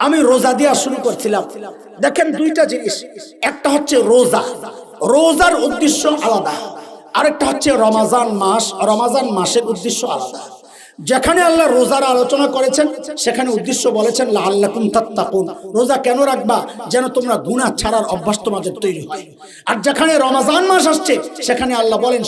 আমি রোজা দেওয়া শুরু করছিলাম। দেখেন দুইটা জিনিস। একটা হচ্ছে রোজা। রোজার উদ্দেশ্য আলাদা। আরেকটা হচ্ছে রমাজান মাস। রমাজান মাসের উদ্দেশ্য আলাদা। যেখানে আল্লাহ রোজার আলোচনা করেছেন, সেখানে উদ্দেশ্য বলেছেন তাত্তাকুন। রোজা কেন রাখবা? যেন তোমরা গুনাহ ছাড়ার অভ্যাস তোমাদের তৈরি হয়। আর যেখানে রমাজান মাস আসছে, সেখানে আল্লাহ বলেন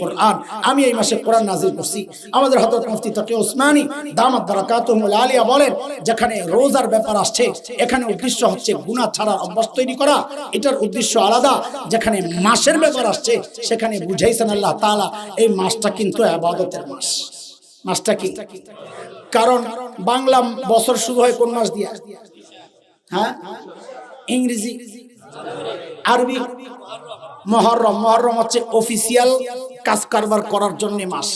কোরআন। আমি এই মাসে কোরআন নাযিল করছি। আমাদের হযরত মুফতি তাকি ওসমানী, দামাত বারাকাতুহুল আলিয়া বলেন, যেখানে রোজার ব্যাপার আসছে, এখানে উদ্দেশ্য হচ্ছে গুনাহ ছাড়ার অভ্যাস তৈরি করা। এটার উদ্দেশ্য আলাদা। যেখানে মাসের ব্যাপার আসছে, সেখানে বুঝাইছেন আল্লাহ তাআলা, এই মাসটা কিন্তু আবাদতের মাস। মাসটা কি? কারণ বাংলা বছর শুরু হয় কোন মাস দিয়া? হ্যাঁ? ইংরেজি, আরবি, মহরম। মহরম হচ্ছে অফিসিয়াল কাজ কারবার করার জন্য মাস।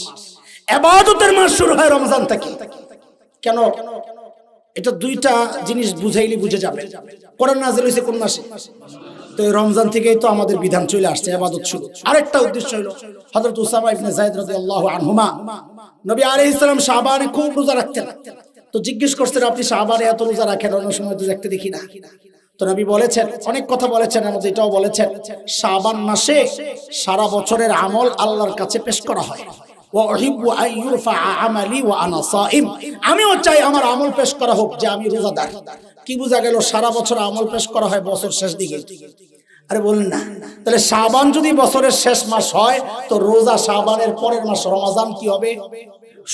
আবাদতের মাস শুরু হয় রমজান থেকে। কেন? এটা দুইটা জিনিস বুঝাইলে বুঝে যাবে। কোরআন নাজিল হয়েছে কোন মাসে? তো রমজান থেকেই তো আমাদের বিধান চলে আসছে, আবাদত শুরু। আরেকটা উদ্দেশ্য হলো হজরত উসামা ইবনে যায়েদ রাদিয়াল্লাহু আনহুমা, নবী আলাইহিস সালাম শাবানে খুব রোজা রাখতেন। তো জিজ্ঞেস করতেন আপনি শাবানে এত রোজা রাখেন, অন্য সময় তো দেখতে দেখি না? তো নবী বলেছেন, অনেক কথা বলেছেন, আমাদের এটাও বলেছেন, শাবান মাসে সারা বছরের আমল আল্লাহর কাছে পেশ করা হয়। আমিও চাই আমার আমল পেশ করা হোক, যে আমি রোজাদার। কি বোঝা গেল, সারা বছর আমল পেশ করা হয়, বছর শেষ দিকে। আরে বলুন না। তাহলে শাবান যদি বছরের শেষ মাস হয়, তো রোজা শাবানের পরের মাস রমাজান কি হবে?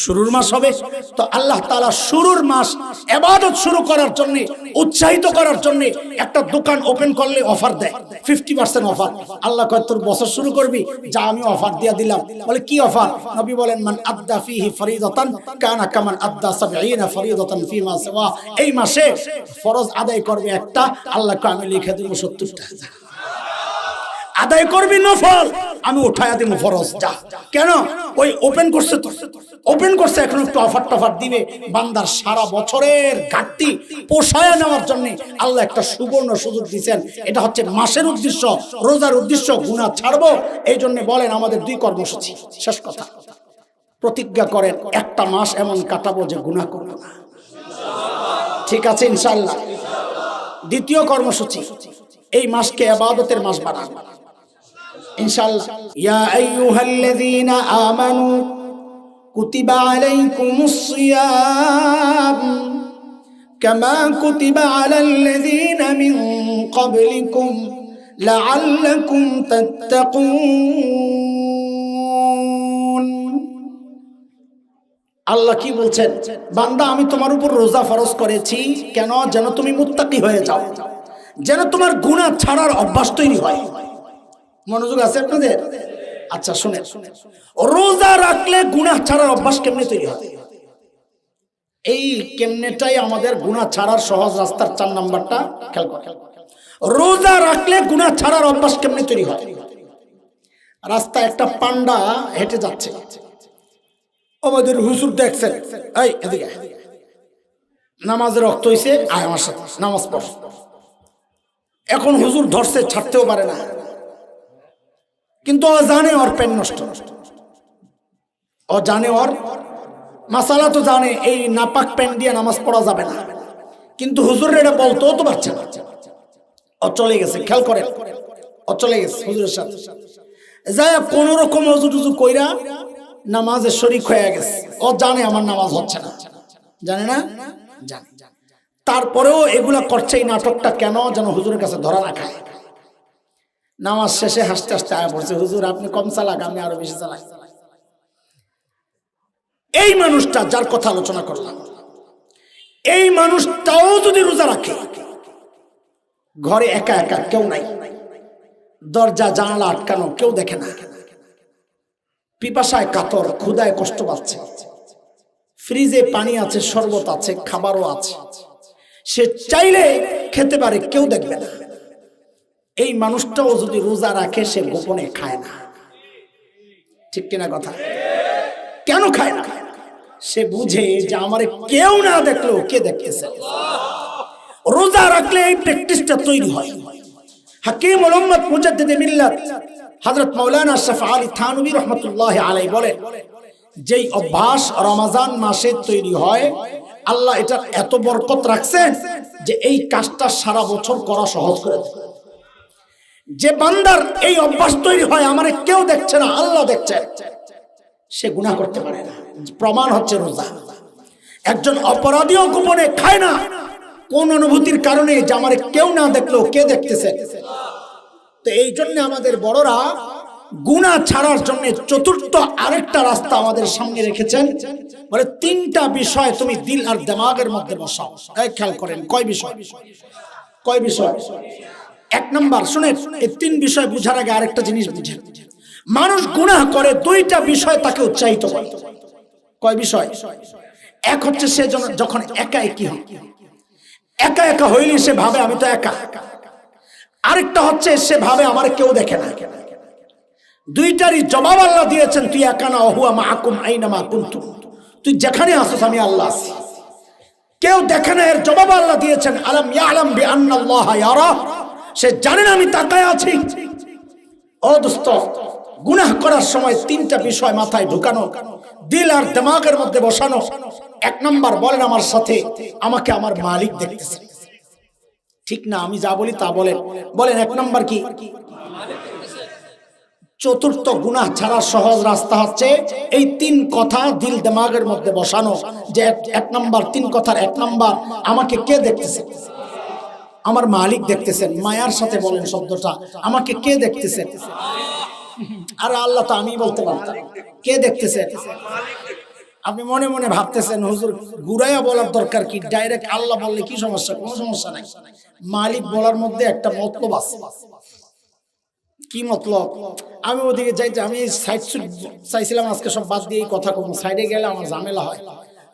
শুরুর মাস হবে। তো আল্লাহ তাআলা শুরুর মাস এবাদত শুরু করার জন্য, উৎসাহিত করার জন্য একটা দোকান ওপেন করলে অফার দেয়। ফিফটি পার্সেন্ট অফার আল্লাহ কয়, তোর বছর শুরু করবি? যা আমি অফার দিয়া দিলাম। বলে, কি অফার নবী বলেন, মান আদ্দা ফিহি ফরিদাতান কানা কামান আদ্দা সাবঈনা ফরিদাতান ফিমা সিওয়া। এই মাসে ফরজ আদায় করবে একটা। আল্লাহ আমি লিখে দেব 70টা আদায় করবি নফল, আমি উঠায়া দিব ফরজ, যা। কেন? ওই ওপেন করছে তো। ওপেন করছে, এখন একটু অফার টফার দিবে। বান্দার সারা বছরের ঘাটতি পোষায় নেওয়ার জন্য আল্লাহ একটা সুবর্ণ সুযোগ দিচ্ছেন এটা হচ্ছে মাসের উদ্দেশ্য, রোজার উদ্দেশ্য গুণা ছাড়বো। এই জন্য বলেন আমাদের দুই কর্মসূচি। শেষ কথা। প্রতিজ্ঞা করেন, একটা মাস এমন কাটাবো যে গুণা করব না। ঠিক আছে ইনশাল্লাহ দ্বিতীয় কর্মসূচি, এই মাসকে আবাদতের মাস বানান। ইনশাআল্লাহ। ইয়া আইয়ুহাল্লাযীনা আমানু কুতিবা আলাইকুমুস সিয়াম কামা কুতিবা আলাল্লাযীনা মিন ক্বাবলিকুম লাআল্লাকুম তাত্তাকুন। আল্লাহ কি বলছেন? বান্দা, আমি তোমার উপর রোজা ফরজ করেছি। কেন? যেন তুমি মুত্তাকি হয়ে যাও। যেন তোমার গুনাহ ছাড়ার অভ্যাস তৈরি হয়। মনোযোগ আছে আপনাদের? আচ্ছা শুনে রোজা রাখলে গুনাহ ছাড়ার অভ্যাস কেমনে তৈরি হয়? এই কেমনেটাই আমাদের গুনাহ ছাড়ার সহজ রাস্তার চার নাম্বারটা খেয়াল করে রোজা রাখলে গুনাহ ছাড়ার অভ্যাস কেমনে তৈরি হয়? রাস্তা একটা পান্ডা হেঁটে যাচ্ছে। আমাদের হুজুর দেখছেন। এই, এদিকে নামাজের রক্ত হইছে, আয় আমার সাথে, নামাজ পড়। এখন হুজুর ধরছে, ছাড়তেও পারে না। কিন্তু ও জানে ওর পেন নষ্ট। ও জানে ওর মাসালা তো জানে এই নাপাক পেন দিয়ে নামাজ পড়া যাবে না। কিন্তু হুজুরের এটা বলতেও তো পারছে না। ও চলে গেছে খেয়াল করে ও চলে গেছে হুজুরের সাথে। যাই হোক, কোন রকম হুজুর টুজু কইরা নামাজের শরিক হয়ে গেছে। ও জানে আমার নামাজ হচ্ছে না। জানে না? জানে। তারপরেও এগুলা করছে এই নাটকটা কেন যেন হুজুরের কাছে ধরা না খায়। নামাজ শেষে হাসতে হাসতে আয় পড়ছে। হুজুর, আপনি কম চালাক, আমি আরও বেশি চালাই। এই মানুষটা যার কথা আলোচনা করলাম, এই মানুষটাও যদি রোজা রাখে, ঘরে একা একা কেউ নাই, দরজা, জানালা আটকানো কেউ দেখে না। পিপাসায় কাতর ক্ষুদায় কষ্ট পাচ্ছে। ফ্রিজে পানি আছে, শরবত আছে, খাবারও আছে। সে চাইলে খেতে পারে, কেউ দেখবে না। এই মানুষটাও যদি রোজা রাখে, সে গোপনে খায় না। ঠিক কিনা কথা? কেন খায় না? সে বুঝে যে আমার কেউ না দেখলেও কে দেখতেছে? রোজা রাখলে এই প্র্যাকটিসটা তৈরি হয়। হাকিম মুজাদ্দিদ মিল্লাত হযরত মাওলানা আলী থানভী রাহমাতুল্লাহ আলাইহি যেই অভ্যাস রমাজান মাসে তৈরি হয়, আল্লাহ এটা এত বরকত রাখছেন যে এই কাজটা সারা বছর করা সহজ করে দেয়। যে বান্দার এই অভ্যাস তৈরি হয়, আমার কেউ দেখছে না, আল্লাহ দেখছে। সে গুনাহ করতে পারে না। প্রমাণ হচ্ছে রোজা। একজন অপরাধীও গোপনে খায় না। কোন অনুভূতির কারণে যে আমার কেউ না দেখল কে দেখতেছে? তো এই জন্য আমাদের বড়রা গুণা ছাড়ার জন্য চতুর্থ আরেকটা রাস্তা আমাদের সামনে রেখেছেন। বলে, তিনটা বিষয় তুমি দিল আর দেমাগের মধ্যে বসাও। খেয়াল করেন, কয় বিষয়? কয় বিষয়? এক নম্বর শুনে এই তিন বিষয় বুঝার আগে আরেকটা জিনিস বুঝেন মানুষ গুনাহ করে দুইটা বিষয় তাকে উৎসাহিত করে। কয় বিষয়? এক হচ্ছে সে যখন একা একই হয়। একা একা হইলে সে ভাবে, আমি তো একা। আরেকটা হচ্ছে, সে ভাবে, আমার কেউ দেখে না। দুইটারই জবাব আল্লাহ দিয়েছেন, তুই একা না অহুয়া মা আকুম আইনা মা কুন্তু তুই যেখানে আসিস আমি আল্লাহ আছি। কেউ দেখে না, এর জবাব আল্লাহ দিয়েছেন, আলম ইয়া আলম বি আন্নাল্লাহ ইয়ারা। সে জানে না আমি তাকায় আছি। ও দোস্ত, গুনাহ করার সময় তিনটা বিষয় মাথায় ঢুকানো, দিল আর দিমাগের মধ্যে বসানো। এক নম্বর, বলেন আমার সাথে, আমাকে আমার মালিক দেখতেছে। ঠিক না, আমি যা বলি তা বলেন। বলেন, এক নম্বর কি? চতুর্থ গুনাহ ছাড়া সহজ রাস্তা হচ্ছে এই তিন কথা দিল দিমাগের মধ্যে বসানো। যে এক- নাম্বার, তিন কথার এক নম্বর, আমাকে কে দেখতেছে? আমার মালিক দেখতেছেন, মায়ার সাথে বলেন শব্দটা, আমাকে কে দেখতেছেন? আর আল্লাহ তো আমি বলতে পারতাম। কে দেখতেছেন? আপনি মনে মনে ভাবতেছেন, হুজুর, ঘুরাইয়া বলার দরকার কি? ডাইরেক্ট আল্লাহ বললে কি সমস্যা? কোনো সমস্যা নাই। মালিক বলার মধ্যে একটা মতলব আছে। কি মতলব? আমি ওদিকে যাইতে, আমি চাইছিলাম, আজকে সব বাদ দিয়ে কথা কম। সাইডে গেলে আমার ঝামেলা হয়।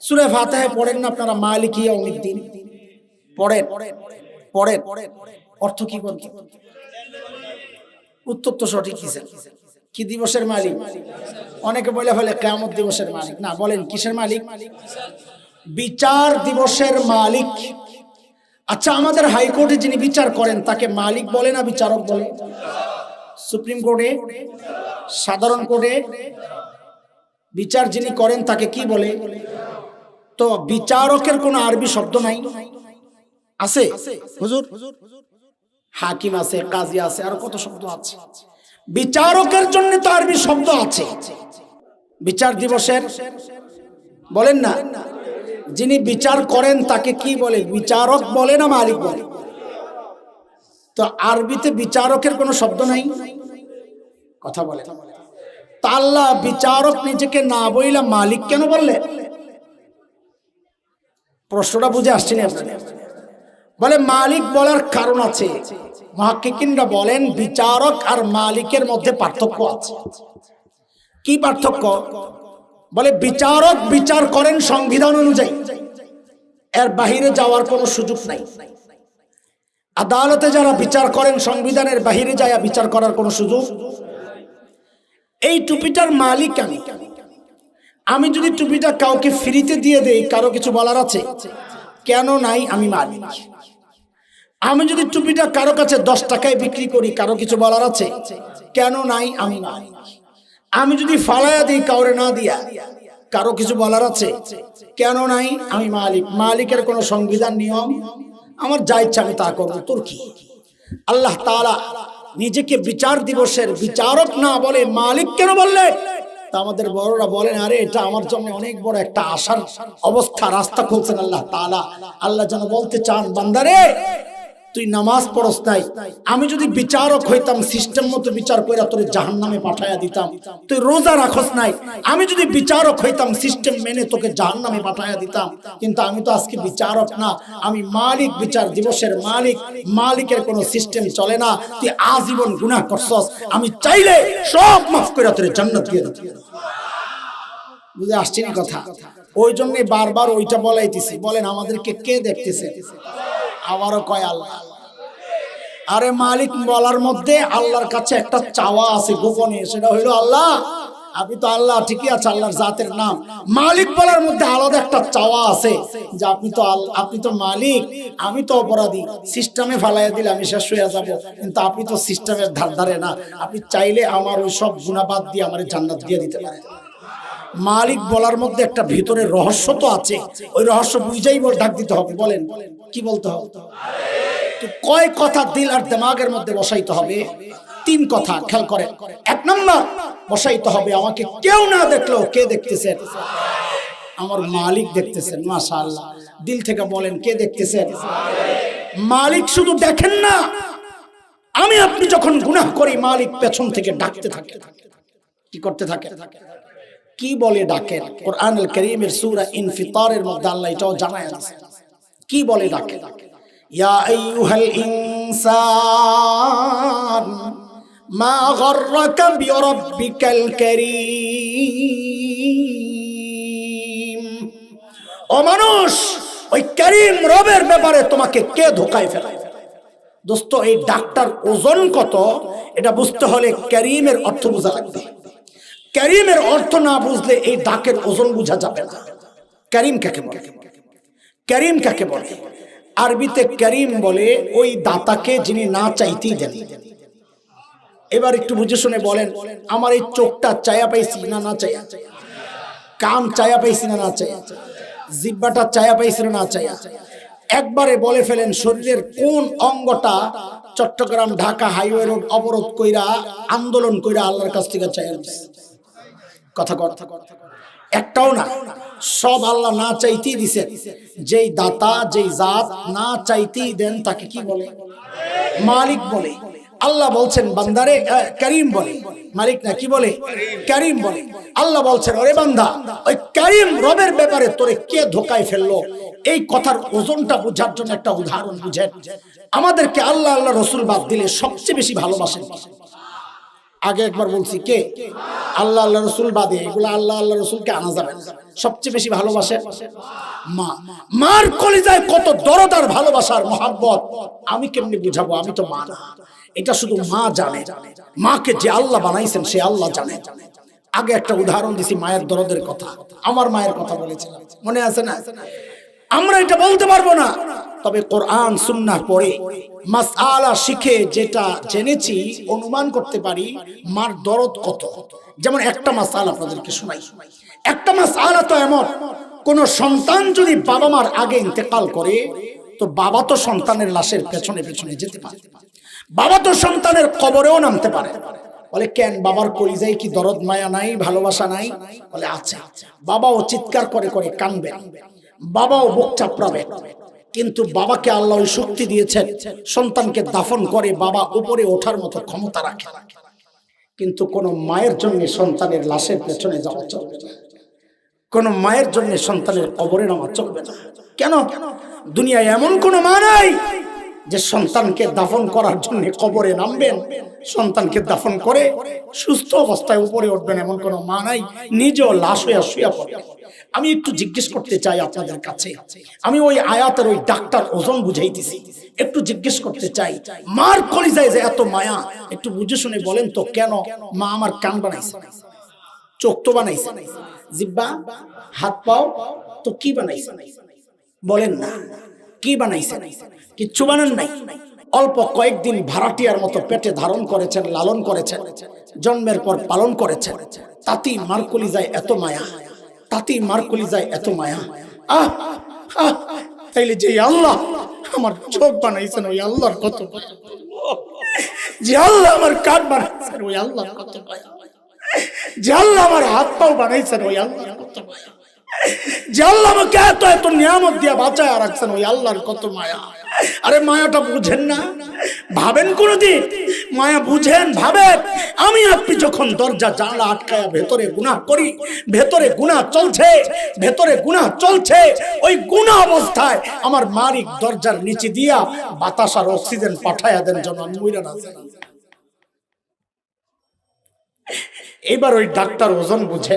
সুরে ফাতেহে পড়েন না আপনারা মালিক ইয়া অমিদ্দিন পড়েন। পড়েন অর্থ কি বলতে? উত্তর তো সঠিক কি দিবসের মালিক? অনেকে বলে ফেলে কেমন দিবসের মালিক। না, বলেন, কিসের মালিক? বিচার দিবসের মালিক। আচ্ছা আমাদের হাইকোর্টে যিনি বিচার করেন, তাকে মালিক বলে না বিচারক বলে? সুপ্রিম কোর্টে, সাধারণ কোর্টে বিচার যিনি করেন, তাকে কি বলে? তো বিচারকের কোনো আরবি শব্দ নাই? আছে? হুজুর? হাকিম আছে, কাজী আছে, আর কত শব্দ আছে। বিচারকের জন্য তো আরবি শব্দ আছে। বিচার দিবসের? বলেন না। যিনি বিচার করেন তাকে কি বলে? বিচারক বলে না মালিক বলে? তো আরবিতে বিচারকের কোনো শব্দ নাই? কথা বলে। তা আল্লাহ বিচারক নিজেকে না বইলা মালিক কেন বললে? প্রশ্নটা বুঝে আসছি না? বলে, মালিক বলার কারণ আছে। মহাকিকিনরা বলেন, বিচারক আর মালিকের মধ্যে পার্থক্য আছে। কি পার্থক্য? বলে, বিচারক বিচার করেন সংবিধান অনুযায়ী। এর বাহিরে যাওয়ার কোনো সুযোগ নাই। আদালতে যারা বিচার করেন, সংবিধানের বাহিরে যায় বিচার করার কোনো সুযোগ এই টুপিটার মালিক আমি। আমি যদি টুপিটা কাউকে ফ্রিতে দিয়ে দেই, কারও কিছু বলার আছে? কেন নাই আমি মালিক। আমি যদি টুপিটা কারও কাছে দশ টাকায় বিক্রি করি, কারও কিছু বলার আছে? কেন নাই আমি? আমি যদি ফালায়া দিই, কাউরে না দিয়া, কারও কিছু বলার আছে? কেন নাই আমি মালিক? মালিকের কোনো সংবিধান নিয়ম? আমার যা ইচ্ছা আমি তা করব। তোর কি? আল্লাহ তালা নিজেকে বিচার দিবসের বিচারক না বলে মালিক কেন বললে? তা আমাদের বড়রা বলেন, আরে এটা আমার জন্য অনেক বড় একটা আশার অবস্থা, রাস্তা খুলছেন আল্লাহ তাআলা। আল্লাহ যেন বলতে চান, বান্দারে তুই নামাজ পড়স নাই। আমি যদি বিচারক হইতাম সিস্টেম মতো বিচার কইরা তোর জাহান নামে পাঠাইয়া দিতাম। তুই রোজা রাখস নাই। আমি যদি বিচারক হইতাম সিস্টেম মেনে তোকে জাহান নামে পাঠাইয়া দিতাম। কিন্তু আমি তো আজকে বিচারক না। আমি মালিক, বিচার দিবসের মালিক। মালিকের কোনো সিস্টেম চলে না। তুই আজীবন গুনাহ করছস। আমি চাইলে সব মাফ করে তোর জান্নাত দিয়ে দিতাম। বুঝে আসছি না কথা? ওই জন্য বারবার ওইটা বলাইতেছি। বলেন, আমাদেরকে কে দেখতেছে? আবারও কয় আল্লাহ। আরে মালিক বলার মধ্যে আল্লাহর কাছে একটা চাওয়া আছে গোপনে, সেটা হইল আল্লাহ। আপনি তো আল্লাহ, ঠিকই আছে, আল্লাহর জাতের নাম। মালিক বলার মধ্যে আলাদা একটা চাওয়া আছে যে আপনি তো আপনি তো মালিক, আমি তো অপরাধী। সিস্টেমে ফালাইয়া দিলে আমি শেষ হয়ে যাব। কিন্তু আপনি তো সিস্টেমের ধার ধারে না। আপনি চাইলে আমার ওই সব গুণাবাদ দিয়ে আমার জান্নাত দিয়ে দিতে পারেন। মালিক বলার মধ্যে একটা ভিতরে রহস্য তো আছে। ওই রহস্য বুঝাই বল ডাক দিতে হবে বলেন বলেন। কি বলতে হবে? তো কয় কথা দিল আর দিমাগের মধ্যে বসাইতে হবে? তিন কথা, খেয়াল করেন। এক নম্বর, বসাইতে হবে, আমাকে কেউ না দেখল কে দেখতেছেন আমার মালিক দেখতেছেন, মাশাআল্লাহ। দিল থেকে বলেন, কে দেখতেছেন? মালিক শুধু দেখেন না, আমি আপনি যখন গুনাহ করি, মালিক পেছন থেকে ডাকতে থাকে। কি করতে থাকে? কি বলে ডাকে? কোরআনুল কারীমের সূরা ইনফিতারের মধ্যে আল্লাহ এটাও জানায় আছে। কি বলে ডাকে ইয়া আইয়ুহাল ইনসান, মা গররাকা বিরাব্বিকাল কারীম। ও মানুষ, ওই করিম রবের ব্যাপারে তোমাকে কে ধোকায় ফেলায়? দোস্ত, এই ডাক্তার ওজন কত? এটা বুঝতে হলে করিমের অর্থ বোঝা লাগবে। করিমের অর্থ না বুঝলে এই ডাকের ওজন বোঝা যাবে না। করিম কাকে করিম কাকে বলে? আরবিতে করিম বলে ওই দাতাকে যিনি না চাইতেই দেন। এবার একটু বুঝে শুনে বলেন, আমার এই চোখটা চায়া পাইছি না না চায়া কান চায়া পাইছি না না চায়া জিব্বাটা চায়া পাইছি না না চায়া একবারে বলে ফেলেন, শরীরের কোন অঙ্গটা চট্টগ্রাম ঢাকা হাইওয়ে রোড অবরোধ কইরা, আন্দোলন কইরা আল্লাহর কাছ থেকে নিছে। কথা কথা একটাও না। সব আল্লাহ না চাইতেই দিছে। যেই দাতা, যেই জাত না চাইতেই দেন, তাকে কি বলে? মালিক বলে। আল্লাহ বলছেন, বান্দারে করিম বলে। মালিক না, কি বলে? করিম বলে। আল্লাহ বলছেন, ওরে বান্দা, ওই করিম রবের ব্যাপারে তোরে কে ধোকায় ফেলল? এই কথার ওজনটা বোঝার জন্য একটা উদাহরণ বুঝেন। আমাদেরকে আল্লাহ আল্লাহ রসুল বাদ দিলে সবচেয়ে বেশি ভালোবাসেন আগে একবার বলছি কে? আল্লাহ আল্লাহ রসুল বাদে। এগুলো আল্লাহ আল্লাহ রসুলকে আনা যাবে সবচেয়ে বেশি ভালোবাসে? মা। মার কলিজায় কত দরদার ভালোবাসার মহাব্বত। আমি কেমনি বুঝাবো? আমি তো মা না। এটা শুধু মা জানে। মাকে যে আল্লাহ বানাইছেন, সে আল্লাহ জানে। আগে একটা উদাহরণ দিছি, মায়ের দরদের কথা। আমার মায়ের কথা বলেছিলাম। মনে আছে না? আমরা এটা বলতে পারব না। তবে কোরআন সুন্নাহ পড়ে মাসআলা শিখে যেটা জেনেছি, অনুমান করতে পারি, মার দরদ কত? যেমন একটা মাসআলা আপনাদেরকে শোনাই। একটা মাসআলা তো এমন, কোন সন্তান যদি বাবা মার আগে ইন্তেকাল করে, তো বাবা তো সন্তানের লাশের পেছনে পেছনে যেতে পারে। বাবা তো সন্তানের কবরেও নামতে পারে। বলে, কেন? বাবার কলিজায় কি দরদ, মায়া নাই, ভালোবাসা নাই? বলে, আছে। বাবাও চিৎকার করে করে কানবেন বাবাও বুক চাপড়াবেন কিন্তু বাবাকে আল্লাহ শক্তি দিয়েছেন, সন্তানকে দাফন করে বাবা উপরে ওঠার মতো ক্ষমতা রাখে। কিন্তু কোন মায়ের জন্য সন্তানের লাশের পেছনে যাওয়া চলবে না। কোন মায়ের জন্য সন্তানের কবরে নামা চলবে না। কেন? দুনিয়ায় এমন কোন মা নাই যে সন্তানকে দাফন করার জন্য কবরে নামবেন, সন্তানকে দাফন করে সুস্থ অবস্থায় উপরে উঠবেন এমন কোন মা নাই, নিজেও লাশ হইয়া শুয়া পড়বেন। আমি একটু জিজ্ঞেস করতে চাই আপনাদের কাছে। আমি ওই আয়াতের ওই ডাক্তার ওজন বুঝাইতেছি। একটু জিজ্ঞেস করতে চাই, মার কলিজায় যে এত মায়া, একটু বুঝে শুনে বলেন তো কেন মা আমার কান বানাইছে? চোখ তো বানাইছে। জিব্বা, হাত পাও, তো কি বানাইছে? বলেন না, কি বানাইছে? কিচ্ছু বানান নাই। অল্প কয়েকদিন ভাড়াটিয়ার মতো পেটে ধারণ করেছেন, লালন করেছেন, জন্মের পর পালন করেছেন। তাতেই মারকলি যায় এত মায়া। তাতেই মারকলি যায় এত মায়া। আহ তাইলে যে আল্লাহ আমার চোখ বানাইছেন, ওই আল্লাহর কত। যে আল্লাহ আমার কাঠ বানাইছেন, ওই আল্লাহর কত যে আল্লাহ আমার হাত পাও বানাইছেন, ওই আল্লাহর কত যে আল্লাহ আমাকে এত এত নিয়ামত দিয়ে বাঁচায় রাখছেন, ওই আল্লাহর কত মায়া। আরে মায়াটা বুঝেন না। ভাবেন কোনদিন? মায়া বুঝেন, ভাবেন। আমি আপনি যখন দরজা, জানলা আটকায় ভেতরে গুনাহ করি, ভেতরে গুণা চলছে, ভেতরে গুণা চলছে, ওই গুণা অবস্থায় আমার মালিক দরজার নিচে দিয়া বাতাস আর অক্সিজেন পাঠায়া দেন যেন আমি মইরা না। এবার ওই ডাক্তার ওজন বুঝে।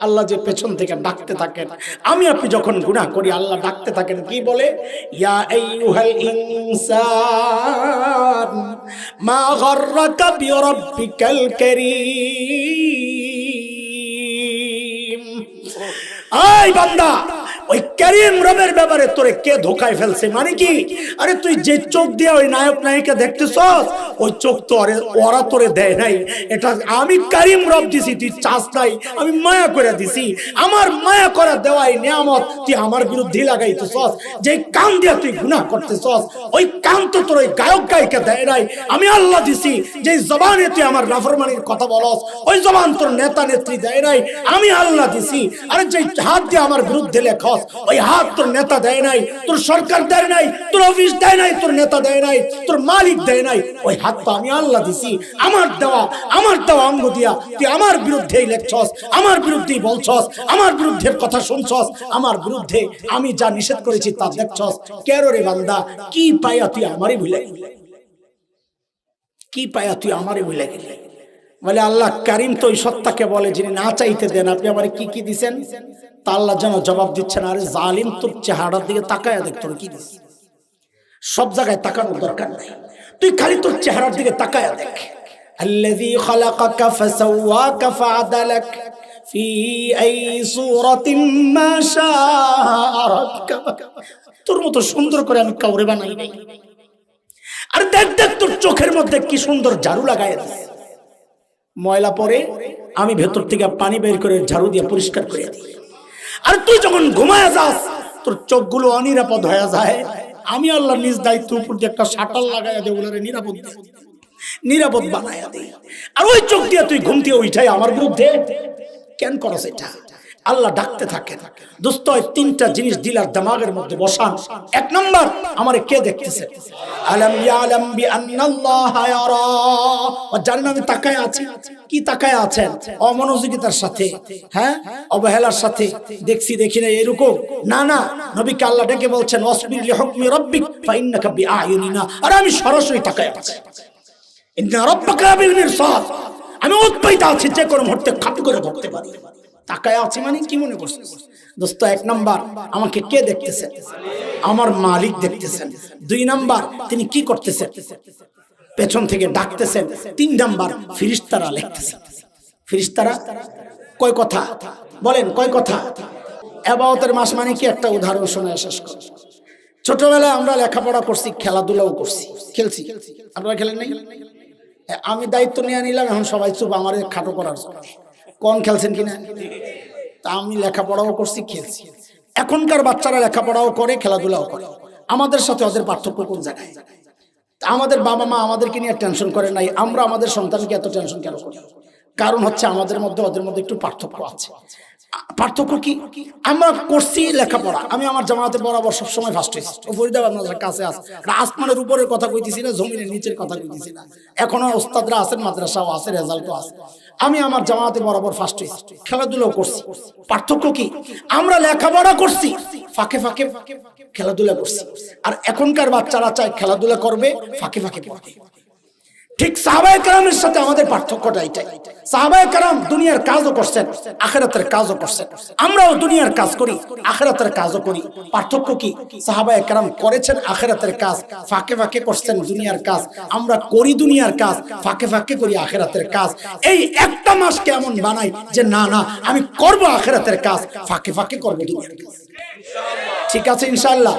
আল্লাহ যে পেছন থেকে ডাকতে থাকেন। আমি আপনি যখন গুণা করি আল্লাহ ডাকতে থাকেন। কি বলে? ইয়া আইয়ুহাল ইনসান মা গররাকা বিরাব্বিকাল কারীম। আই বান্দা! ওই কারিম রবের ব্যাপারে তোরে কে ধোকায় ফেলছে? মানে কি? আরে তুই যে চোখ দিয়ে ওই নায়ক, নায়িকা দেখতেছস, ওই চোখ তো আরে, ওরা তোরে দেয় নাই। এটা আমি কারিম রব দিছি, তুই চাস নাই, আমি মায়া করে দিছি। আমার মায়া করা দেওয়াই নিয়ামত তুই আমার বিরুদ্ধে লাগাইতেছস। যে কান দিয়ে তুই গুনাহ করতেছস, ওই কান তো তোর ওই গায়ক, গায়িকা দেয় নাই। আমি আল্লাহ দিছি যে জবানে তুই আমার নাফরমানির কথা বলস, ওই জবান তোর নেতা, নেত্রী দেয় নাই। আমি আল্লাহ দিছি। আরে যে হাত দিয়ে আমার বিরুদ্ধে লেখস ওই হাত তোর নেতা দেয় নাই, তোর সরকার দেয় নাই, তোর অফিস দেয় নাই, তোর নেতা দেয় নাই, তোর মালিক দেয় নাই। ওই হাত তো আমি আল্লাহ দিছি, আমার দেওয়া আমার দেওয়া অঙ্গ দিয়া তুই আমার বিরুদ্ধেই লেখছস, আমার বিরুদ্ধেই বলছস, আমার বিরুদ্ধে কথা শুনছস, আমার বিরুদ্ধে আমি যা নিষেধ করেছি তা দেখছস। কেন রে বান্দা, কি পাইয়া তুই আমারই ভুলে? কি পাইয়া তুই আমারই ভুলে গেলি? বলে আল্লাহ কারিম তো ওই সত্তাকে বলে যিনি না চাইতে দেন, আপনি আমার কি কি দিছেন? তা আল্লাহ যেন জবাব দিচ্ছেন আরে জালিম তোর চেহারার দিকে তাকায় দেখ তোর কি দিস সব জায়গায় তাকানোর দরকার নাই তুই খালি তোর চেহারার দিকে তাকায় দেখ الذي خلقك فسواك فعدلك في أي صورة ما شاء ركبك তোর মতো সুন্দর করে আমি কাউরে বানাই নাই আর দেখ দেখ তোর চোখের মধ্যে কি সুন্দর ঝাড়ু লাগাই দিস ময়লা পরে আমি ভেতর থেকে পানি বের করে ঝাড়ু দিয়ে পরিষ্কার করে দিই আর তুই যখন ঘুমায় যাস, তোর চোখগুলো অনিরাপদ হয়ে যায়। আমি আল্লাহ নিজ দায়িত্ব উপর দিয়ে একটা শাটাল লাগাইয়া দেয় নিরাপদ নিরাপদ বানাইয়া দেয় আর ওই চোখ দিয়ে তুই ঘুম দিয়ে উঠাই আমার বিরুদ্ধে। কেন করস এটা? আল্লাহ ডাকতে থাকে। দোস্ত তিনটা জিনিস দিলার দামাগের মধ্যে বসান। এক নম্বর, আমারে কে দেখতেছে? জানেন আমি তাকায় আছি? কি তাকায় আছেন? অমনোযোগিতার সাথে হ্যাঁ? অবহেলার সাথে। দেখছি, দেখি না এরকম? না না, নবীকে আল্লাহ ডেকে বলছেন, অসবির আর আমি সরাসরি তাকায় আছি। আমি উৎপাইত আছি, যে কোনো মুহূর্তে খাপ করে ধরতে পারি। তাকায় আছি মানে কি মনে করছিস দোস্ত, এক নাম্বার, আমাকে কে দেখতেছেন আমার মালিক দেখতেছেন। দুই নাম্বার, তিনি কি করতেছেন পেছন থেকে ডাকতেছেন। তিন নাম্বার, ফিরিস্তারা লিখতেছেন ফিরিস্তারা, কয় কথা? বলেন, কয় কথা? এবাওতের মাস মানে কি? একটা উদাহরণ শোনা শেষ করো। ছোটবেলায় আমরা লেখাপড়া করছি, খেলাধুলাও করছি। খেলছি। আপনারা খেলেন নাই? আমি দায়িত্ব নিয়ে নিলাম, এখন সবাই চুপ, আমার খাটো করার জন্য। কোন খেলছেন কিনা? তা আমি লেখাপড়াও করছি, খেলছি। এখনকার বাচ্চারা লেখাপড়াও করে, খেলাধুলাও করে। আমাদের সাথে ওদের পার্থক্য কোন জায়গায়? আমাদের বাবা মা আমাদেরকে নিয়ে টেনশন করে নাই, আমরা আমাদের সন্তানকে এত টেনশন কেন করি? কারণ হচ্ছে আমাদের মধ্যে, ওদের মধ্যে একটু পার্থক্য আছে। পার্থক্য কি? আমরা করছি লেখাপড়া। আমি আমার জামাতে বরাবর সবসময় ফার্স্ট হয়েছি কাছে এটা আসমানের উপরের কথা কইতেছি না, জমিনের নিচের কথা কইতেছি না। এখনও ওস্তাদরা আছেন, মাদ্রাসাও আছে, রেজাল্টও আছে। আমি আমার জামাতে বরাবর ফার্স্ট হয়েছি। খেলাধুলাও করছি। পার্থক্য কি? আমরা লেখাপড়া করছি। ফাঁকে ফাঁকে খেলাধুলা করছি। আর এখনকার বাচ্চারা চায় খেলাধুলা করবে, ফাঁকে ফাঁকে পড়বে ঠিক সাহাবায়ে কারামের সাথে আমাদের পার্থক্যটা এটাই। সাহাবায়ে কারাম দুনিয়ার কাজও করছেন, আখেরাতের কাজও করছেন। আমরাও দুনিয়ার কাজ করি, আখেরাতের কাজও করি। পার্থক্য কি? সাহাবায়ে কারাম করেছেন আখেরাতের কাজ, ফাঁকে ফাঁকে করছেন দুনিয়ার কাজ। আমরা করি দুনিয়ার কাজ, ফাঁকে ফাঁকে করি আখেরাতের কাজ। এই একটা মাস কেমন বানাই যে, না না, আমি করব আখেরাতের কাজ, ফাঁকে ফাঁকে করব দুনিয়ার কাজ। ঠিক আছে, ইনশাআল্লাহ।